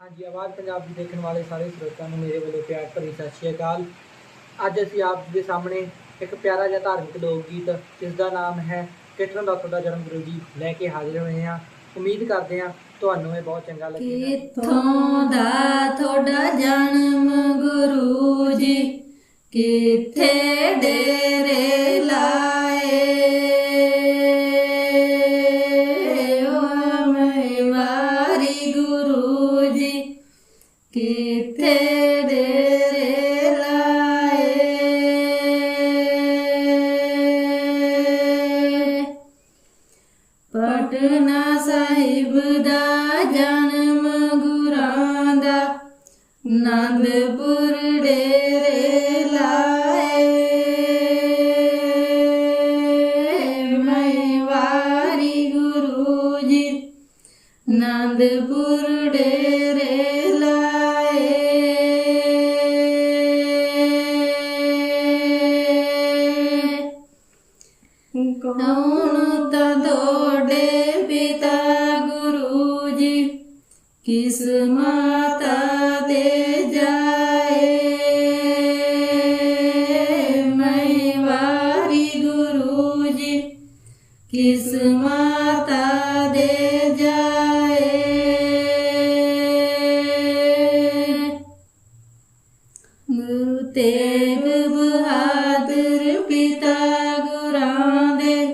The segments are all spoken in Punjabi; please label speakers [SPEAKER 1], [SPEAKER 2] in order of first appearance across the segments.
[SPEAKER 1] ਹਾਂਜੀ, ਆਵਾਜ਼ ਪੰਜਾਬ ਦੀ ਦੇਖਣ ਵਾਲੇ ਸਾਰੇ ਸਰੋਤਿਆਂ ਨੂੰ ਮੇਰੇ ਵੱਲੋਂ ਪਿਆਰ ਭਰੀ ਸਤਿ ਸ਼੍ਰੀ ਅਕਾਲ। ਅੱਜ ਅਸੀਂ ਆਪ ਦੇ ਸਾਹਮਣੇ ਇੱਕ ਪਿਆਰਾ ਜਿਹਾ ਧਾਰਮਿਕ ਲੋਕ ਗੀਤ ਜਿਸ ਦਾ ਨਾਮ ਹੈ ਕਿਟਨ ਦਾ ਤੁਹਾਡਾ ਜਨਮ ਗੁਰੂ ਜੀ ਲੈ ਕੇ ਹਾਜ਼ਰ ਹੋਏ ਹਾਂ। ਉਮੀਦ ਕਰਦੇ ਹਾਂ ਤੁਹਾਨੂੰ ਇਹ ਬਹੁਤ ਚੰਗਾ ਲੱਗੇਗਾ।
[SPEAKER 2] ਕਿੱਥੋਂ ਦਾ ਕਿੱਥੇ ਡੇਰੇ ਲਾਏ ਪਟਨਾ ਸਾਹਿਬ ਦਾ ਜਨਮ ਗੁਰਾਂ ਦਾ, ਨੰਦਪੁਰ ਡੇਰੇ ਲਾਏ। ਮੈਂ ਵਾਰੀ ਗੁਰੂ ਜੀ, ਨੰਦਪੁਰ ਡੇਰੇ ਕੌਣ ਤਾਂ ਤੁਹਾਡੇ ਪਿਤਾ ਗੁਰੂ ਜੀ, ਕਿਸ ਮਾਤਾ ਦੇ ਜਾਏ? ਮੈਂ ਵਾਰੀ ਗੁਰੂ ਜੀ, ਕਿਸ ਮਾਤਾ ਦੇ ਜਾਏ? ਗੁਰੂ ਤੇਗ ਬਹਾਦਰ ਪਿਤਾ ਗੁਰਾਂ ਦੇ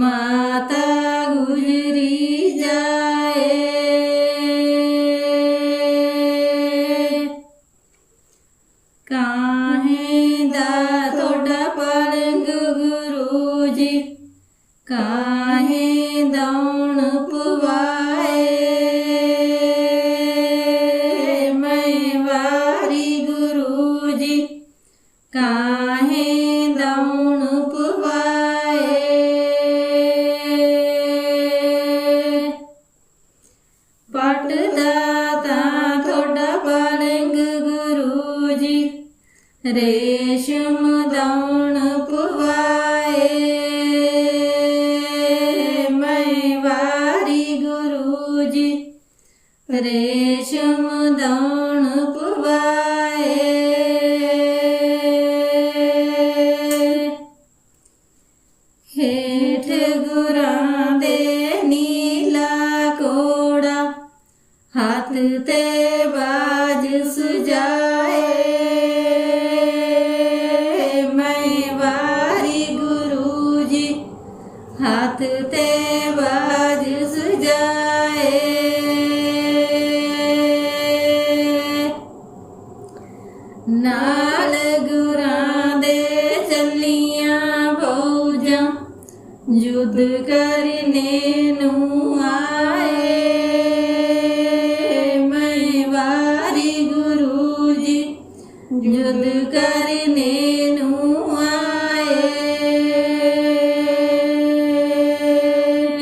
[SPEAKER 2] ਮਾਤਾ ਗੁਜਰੀ ਜਾਏ। ਕਾਹੇ ਦਾ ਤੁਹਾਡਾ ਪਲੰਗ ਗੁਰੂ ਜੀ? ਕਾਹੇ ਰੇਸ਼ਮ ਦੌਣ ਪਵਾਏ। ਮੈਂ ਵਾਰੀ ਗੁਰੂ ਜੀ। ਨਾਲ ਗੁਰਾਂ ਦੇ ਚੱਲੀਆਂ ਫੌਜਾਂ, ਯੁੱਧ ਕਰਨੇ ਨੂੰ ਆਏ। ਮੈਂ ਵਾਰੀ ਗੁਰੂ ਜੀ, ਯੁੱਧ ਕਰਨੇ ਨੂੰ ਆਏ।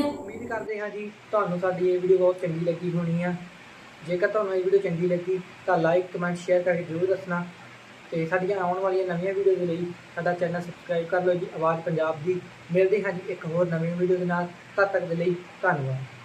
[SPEAKER 1] ਉਮੀਦ ਕਰਦੇ ਹਾਂ ਜੀ, ਤੁਹਾਨੂੰ ਸਾਡੀ ਇਹ ਵੀਡੀਓ ਬਹੁਤ ਚੰਗੀ ਲੱਗੀ ਹੋਣੀ ਆ। ਜੇਕਰ ਤੁਹਾਨੂੰ ਇਹ ਵੀਡੀਓ ਚੰਗੀ ਲੱਗੀ, ਤਾਂ ਲਾਈਕ ਕਮੈਂਟ ਸ਼ੇਅਰ ਕਰਕੇ ਜ਼ਰੂਰ ਦੱਸਣਾ। ਤੇ ਸਾਡੀਆਂ ਆਉਣ ਵਾਲੀਆਂ ਨਵੀਆਂ ਵੀਡੀਓ ਦੇ ਲਈ ਸਾਡਾ ਚੈਨਲ ਸਬਸਕ੍ਰਾਈਬ ਕਰ ਲਓ ਜੀ, ਆਵਾਜ਼ ਪੰਜਾਬ ਦੀ। ਮਿਲਦੇ ਹਾਂ ਜੀ ਇੱਕ ਹੋਰ ਨਵੀਂ ਵੀਡੀਓ ਦੇ ਨਾਲ। ਤਦ ਤੱਕ ਦੇ ਲਈ ਧੰਨਵਾਦ।